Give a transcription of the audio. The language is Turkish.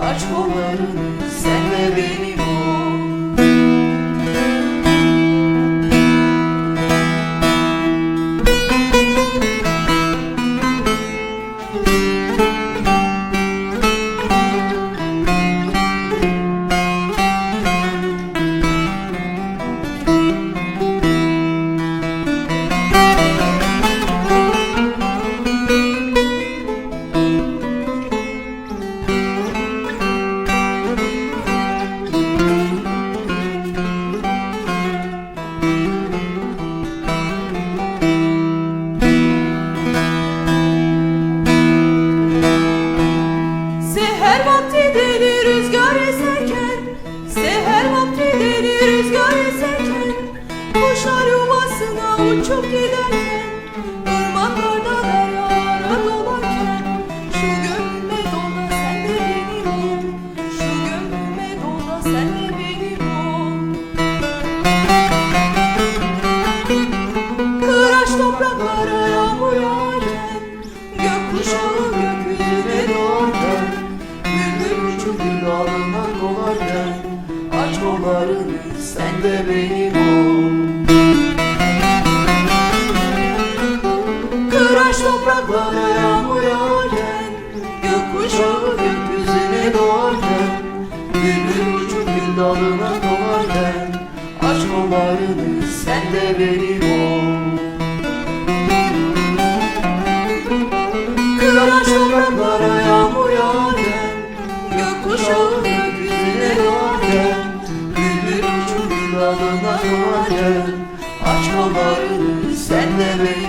Aç kollarını sen ve beni bul uçup giderken Irmaklarda deryalara dolarken Şu gönlüme dola sen de benim ol Şu gönlüme dola sen de benim ol Kıraç topraklara yağmur yağarken Gökkuşağı gökyüzüne doğarken Bülbül uçup gül dalına dolarken Aç kollarını sen de benim ol Gökkuşağı gökyüzüne doğarken Bülbül uçup gül dalına dolarken Aç kollarını sen de benim ol. Kıraç topraklara yağmur yağarken Gökkuşağı gökyüzüne doğarken Bülbül uçup gül dalına doğarken Aç kollarını sen de benim